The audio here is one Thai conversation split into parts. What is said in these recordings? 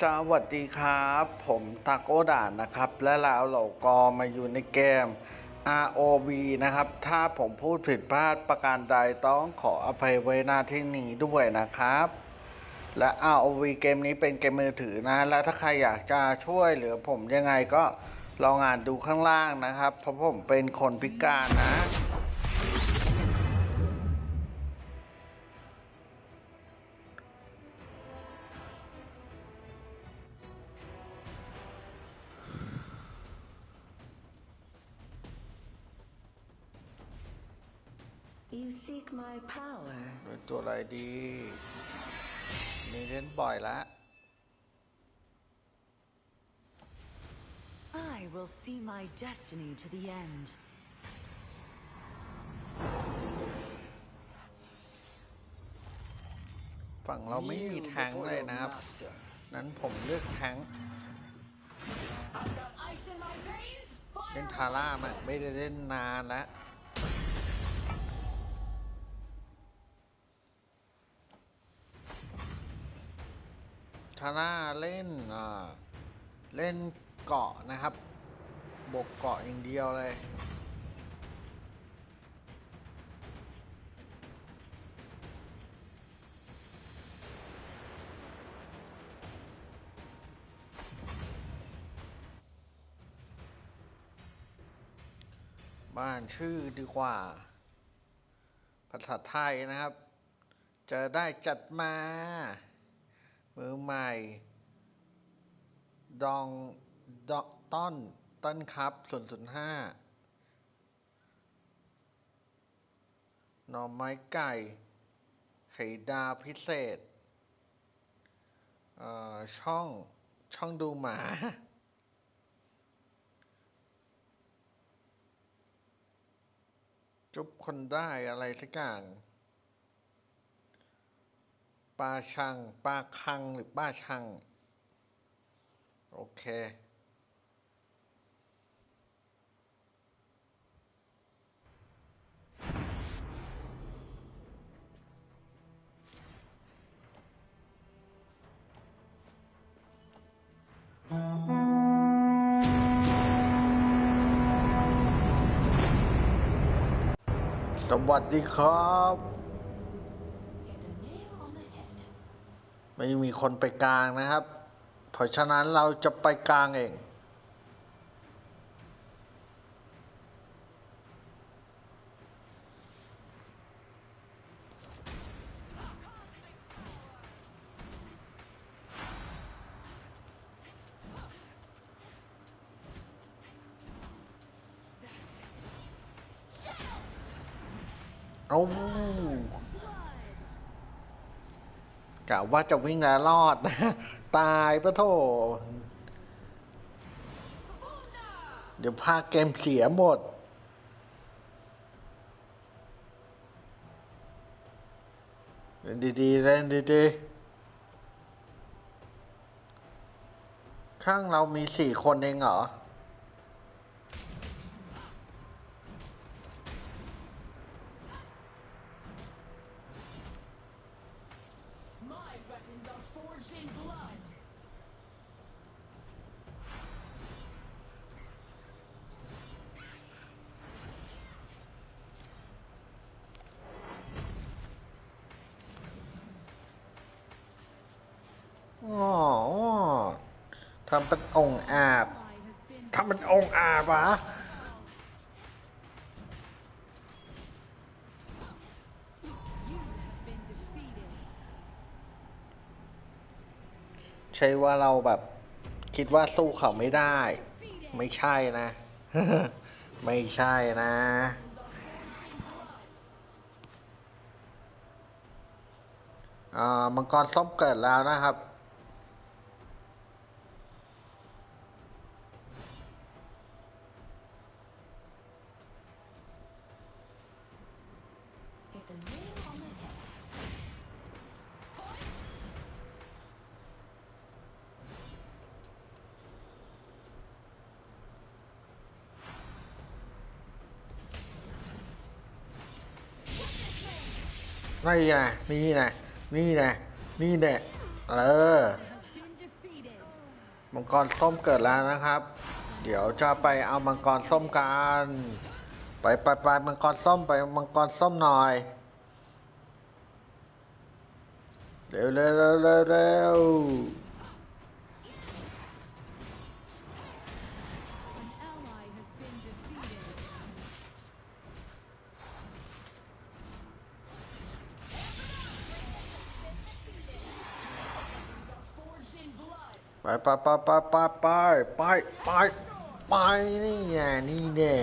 สวัสดีครับ ผมตาโกด่านนะครับ และเราเหล่ากอมาอยู่ในเกม ROV นะครับ ถ้าผมพูดผิดพลาดประการใดต้องขออภัยไว้หน้าที่นี้ด้วยนะครับ และ ROV เกมนี้เป็นเกมมือถือนะ และถ้าใครอยากจะช่วยเหลือผมยังไงก็ลองอ่านดูข้างล่างนะครับ เพราะผมเป็นคนพิการนะ You seek my power. เป็นตัวอะไรดีมีเล่นบ่อยแล้ว I will see my destiny to the end. ฝั่งเราไม่มีแทงค์เลยนะครับ นั้นผมเลือกแทงค์เล่นทาร่ามาไม่ได้เล่นนานแล้ว ทาร่าเล่นเล่นเกาะนะครับ บกเกาะอย่างเดียวเลย บ้านชื่อดีกว่า ภาษาไทยนะครับ จะได้จัดมา มือใหม่ ดองดอต้น ต้นครับ0 0 5หน่อไม้ไก่ ไข่ดาวพิเศษ เอ่อ ช่อง ช่องดูหมา จุบคนได้อะไรสักอย่าง ปลาชังปลาคังหรือป้าชัง โอเค สวัสดีครับ ไม่มีคนไปกลางนะครับ เพราะฉะนั้นเราจะไปกลางเอง เอา กะว่าจะวิ่งแล้วรอดนะ ตายปะโถเดี๋ยวพาเกมเสียหมดเล่นดีๆเล่นดีๆ ข้างเรามีสี่คนเองเหรอ ทำเป็นองค์อาบทำเป็นองค์อาบวะใช่ว่าเราแบบ คิดว่าสู้เขาไม่ได้ ไม่ใช่นะ ไม่ใช่นะอ่ามังกรส้มเกิดแล้วนะครับ นี่ไงนี่ไงนี่ไงนี่แหละเออมังกรส้มเกิดแล้วนะครับ เดี๋ยวจะไปเอามังกรส้มกันไปไปไปมังกรส้มไปมังกรส้มหน่อยเร็วเร็วเร็วเร็ว ไปไปไปไปไปไปไปไปไปนี่ไงนี่แน่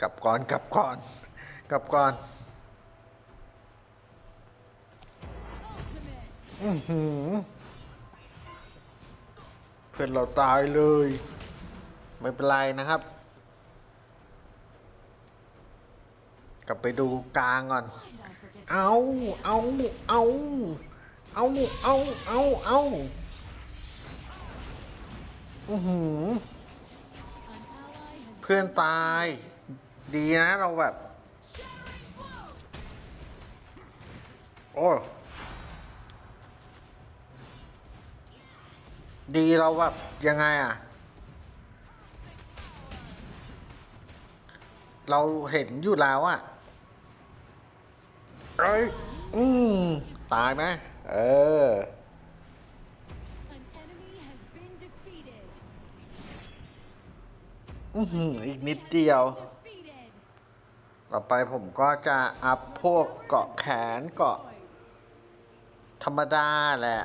กลับก่อนกลับก่อนกลับก่อนอือหือเพื่อนเราตายเลย ไม่เป็นไรนะครับ กลับไปดูกลางก่อน เอาเอาเอาเอาเอาเอาเอา อือหือ เพื่อนตาย ดีนะเราแบบ โอ้ดีเราแบบยังไงอะ เราเห็นอยู่แล้วอะเอ้ย อืม ตายไหม เออ อือหืออีกนิดเดียว ต่อไปผมก็จะอัพพวกเกาะแขนเกาะ ธรรมดาแหละ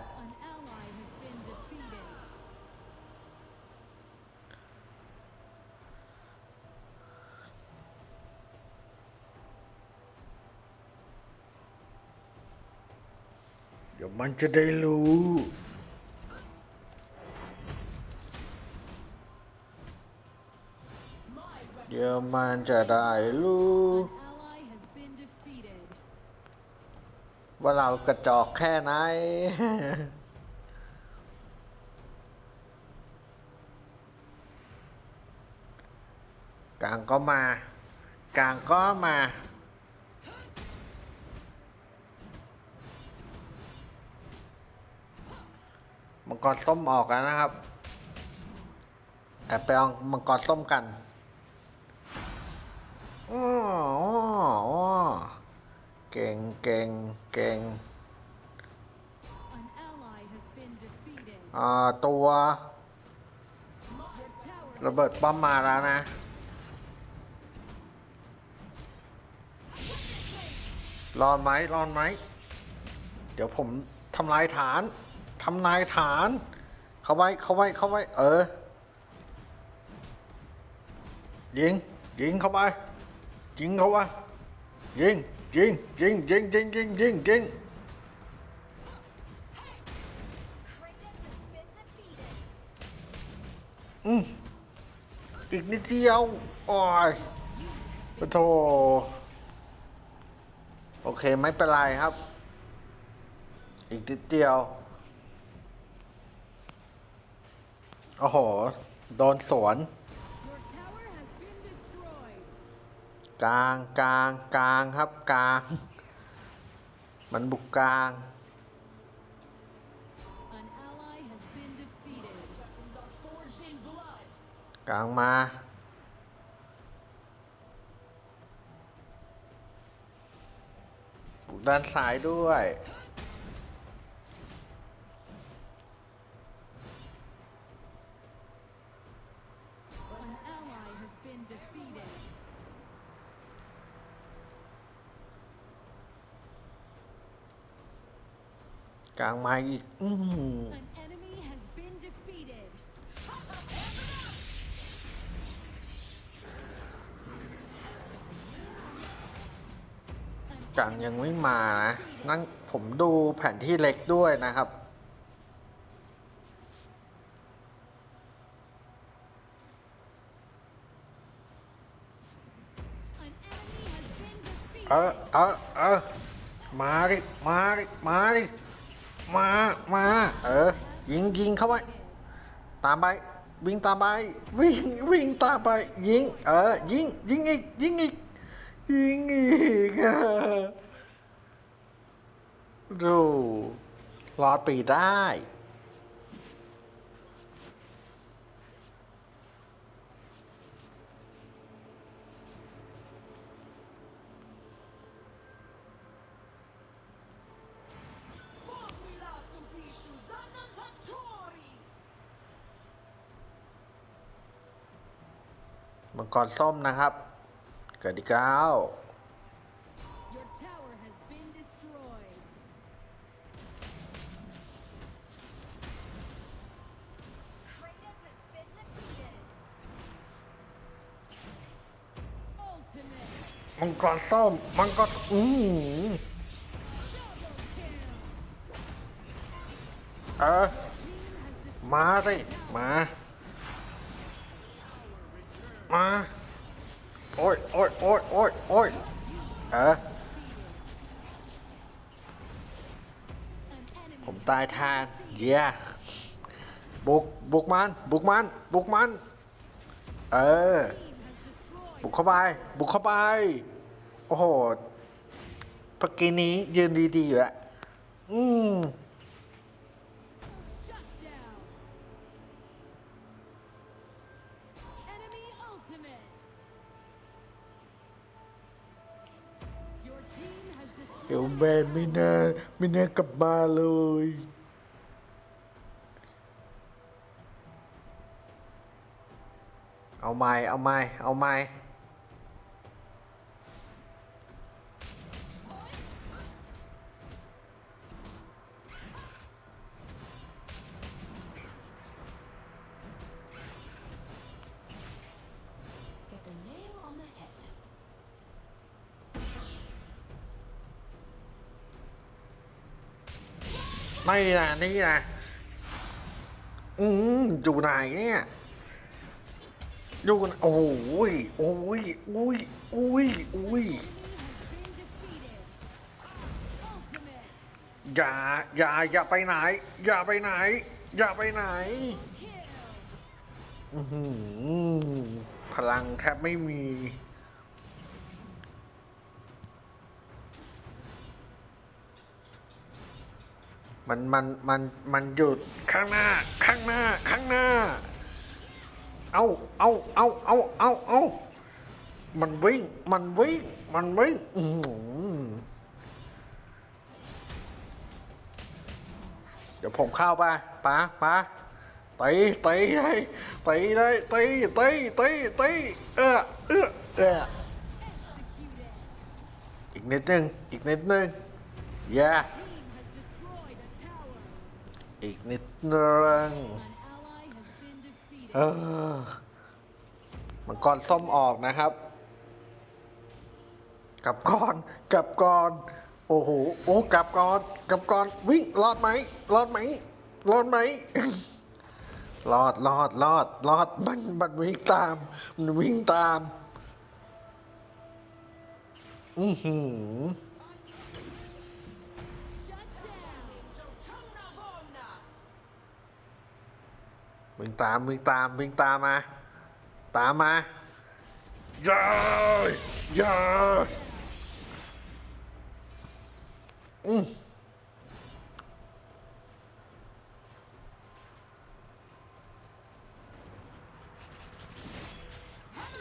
เดี๋ยวมันจะได้รู้ มันจะได้รู้ว่าเรากระจอกแค่ไหน กลางก็มา กลางก็มา มังกรส้มออกแล้วนะครับแอบไปเอามังกรส้มกัน อ้ออ้ออ้อเก่งเก่งเก่ง An ally has been defeated. อ่าตัว Your tower ระเบิดป้อมมาแล้วนะ รอนไหมรอนไหม เดี๋ยวผมทำลายฐานทำลายฐาน เข้าไว้ เข้าไว้ เข้าไว้ เออ ยิง ยิงเข้าไป ยิงเขาไปยิงยิงยิงยิงยิงยิงยิงยิงอืมอีกนิดเดียวโอ้ยโอ้โธโอเคไม่เป็นไรครับ อีกนิดเดียวโอ้โห โดนสวน กลางกลางกลางครับกลาง มันบุกกลาง กลางมาบุกด้านซ้ายด้วย กลางมาอีก อือหือ An enemy has been defeated. กลางยังไม่มานะ นั่นผมดูแผนที่เล็กด้วยนะครับ An enemy has been defeated. เออเออเออมาดิ มาดิ มาดิ มา มา เออ ยิงยิงเข้าไป ตามไป วิ่งตามไป วิ่งวิ่งตามไป ยิง เออ ยิง ยิงอีก ยิงอีก ยิงอีกดูรอดปีได้ มังกรส้มนะครับกติกา Your tower has been destroyed. Kratos has been defeated. Ultimate มังกรส้มมังกรอือหือ double kill. เออ Team has destroyed มาสิมา มาโอ้ยโอ้ยโอ้ยโอ้ยโอ้ยเออผมตายทางเยียบุกบุกมันบุกมันบุกมันเออบุกเข้าไปบุกเข้าไปโอ้โหเมื่อกี้นี้ยืนดีๆอยู่อะอืม เดี๋ยว destroyed. แมนไม่น่าไม่น่ากลับมาเลยเอาไม้เอาไม้เอาไม้ ไม่นะนี่นะอืมอยู่ไหนเนี่ยอยู่ไหนโอ้ยโอ้ยโอ้ยโอ้ยโอ้ยอย่าอย่าอย่าไปไหน อย่าไปไหน อย่าไปไหนอื้อหือพลังแทบไม่มี มันมันมันมันหยุดข้างหน้า ข้างหน้า ข้างหน้า เอาเอาเอาเอาเอาเอามันวิ่ง มันวิ่ง มันวิ่งอืเดี๋ยวผมเข้าไปป้าป้าตีตีให้ตีเลยตีตีตีตีเออเออเอออีกนิดนึง อีกนิดนึงอ อีกนิดนึงเออมังกรส้มออกนะครับ กลับก่อน กลับก่อน โอ้โห โอ้ กลับก่อน กลับก่อน วิ่ง รอดไหม รอดไหม รอดไหม รอด รอด รอด รอด มันมันวิ่งตาม มันวิ่งตาม อือหือ วิ่งตามวิ่งตามวิ่งตามมา ตามมาอย่าอย่าอืม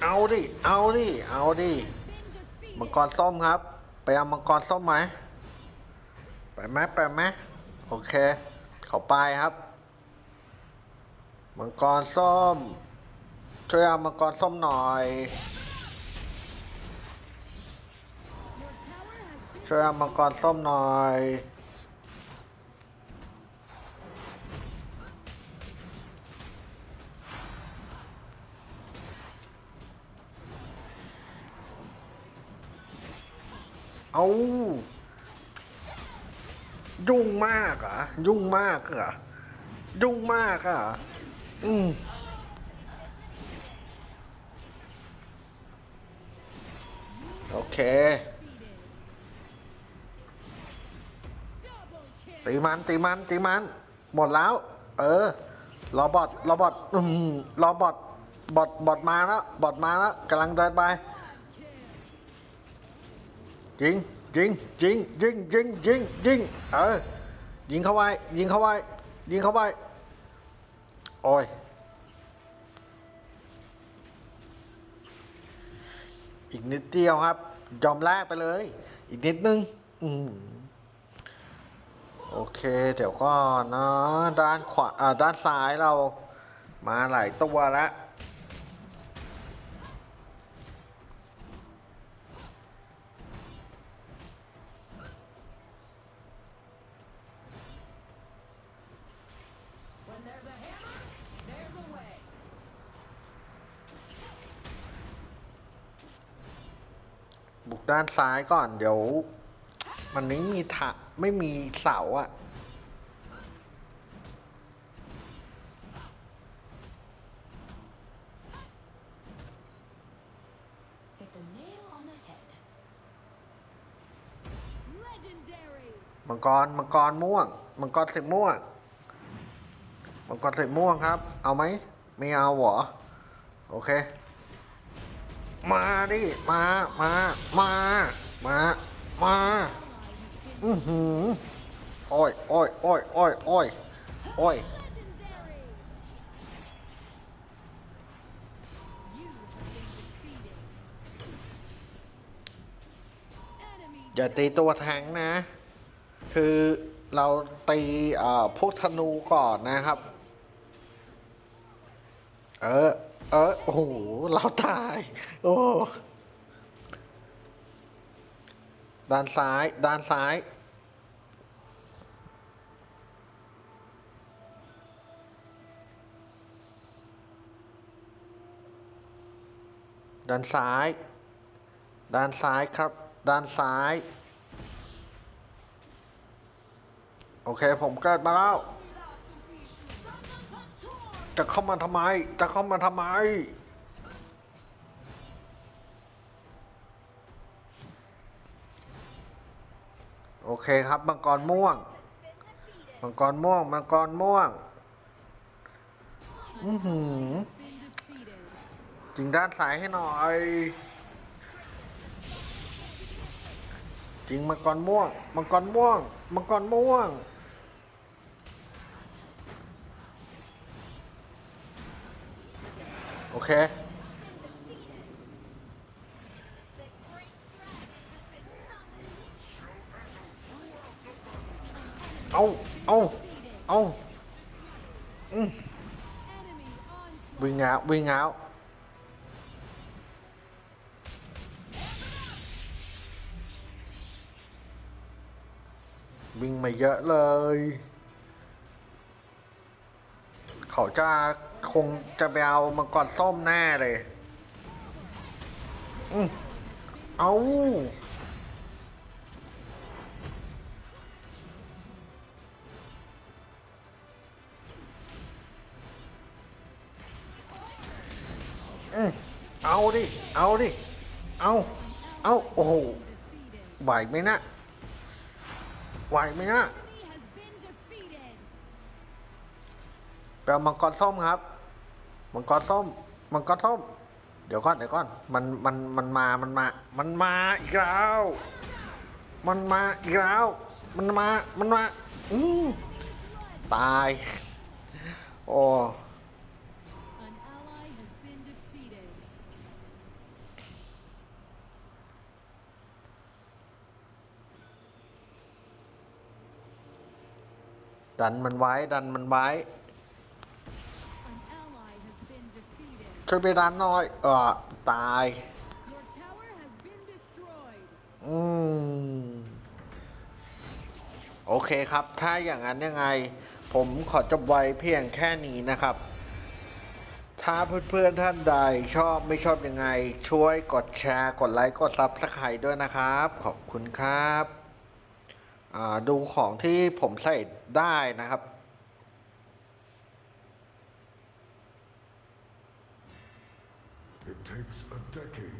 เอาดิ เอาดิ เอาดิ Been defeated. มังกรส้มครับ ไปเอามังกรส้มไหม ไปไหมไปไหมโอเค เขาไปครับ มังกรส้ม ช่วยเอามังกรส้มหน่อย ช่วยเอามังกรส้มหน่อยเอายุ่งมากอะ ยุ่งมากเหรอยุ่งมากอะ อืมโอเค ตีมันตีมันตีมัน หมดแล้ว เออรอบอทรอบอทอืมรอบอทบอทบอทมาแล้วบอทมาแล้วกำลังเดินไปยิงยิงยิงยิงยิงยิงยิงเออยิงเข้าไปยิงเข้าไปยิงเข้าไป โอ้ย อีกนิดเดียวครับ ยอมแลกไปเลย อีกนิดนึง อืมโอเค เดี๋ยวก็นะ ด้านขวา อ่า ด้านซ้ายเรา มาหลายตัวแล้ว ด้านซ้ายก่อนเดี๋ยว มันไม่มีถะไม่มีเสาอะ Hit the nail on the head. Legendary. มังกร มังกรม่วง มังกรสีม่วง มังกรสีม่วงครับ เอาไหม ไม่เอาเหรอ โอเค มาดิมามามามามาอือหือโอ้ยโอ้ยโอ้ยโอ้ยโอ้ยโอ้ยอย่าตีตัวแทงนะ คือเราตีพวกธนูก่อนนะครับ เออ เออโอ้โหเราตาย โอ้ด้านซ้าย ด้านซ้าย ด้านซ้าย ด้านซ้ายครับ ด้านซ้าย โอเค ผมเกิดมาแล้ว จะเข้ามาทำไม จะเข้ามาทำไม โอเคครับมังกรม่วง มังกรม่วง มังกรม่วง อือหือจริงด้านซ้ายให้หน่อย จริงมังกรม่วง มังกรม่วง มังกรม่วง โอเคเอาเอาเอาอื ม Enemy onslaught. วิ่งเอาวิ่งเอาวิ่งมาเยอะเลยเขาจะคงจะไปเอามังกรส้มแน่เลยอืมเอาอืมเอาดิ เอาดิ เอา เอา โอ้โห Defeated. ไหวไหมนะ ไหวไหมนะ Enemy has been defeated. ไปเอามังกรส้มครับ มังกรส้ม มังกรส้ม เดี๋ยวก่อนเดี๋ยวก่อน มัน มัน มันมา มันมา มันมาอีกแล้ว มันมาอีกแล้ว มันมา มันมา อืมตาย โอ้ดันมันไว้ ดันมันไว้ ช่วยไปดันน่อย เออตาย Your tower has been destroyed. อืม โอเคครับ ถ้าอย่างนั้นยังไง ผมขอจบไว้เพียงแค่นี้นะครับ ถ้าเพื่อนๆท่านใดชอบไม่ชอบยังไง ช่วยกดแชร์ กดไลค์ กดซับสไครต์ด้วยนะครับ ขอบคุณครับ อ่า ดูของที่ผมใส่ได้นะครับ takes a decade.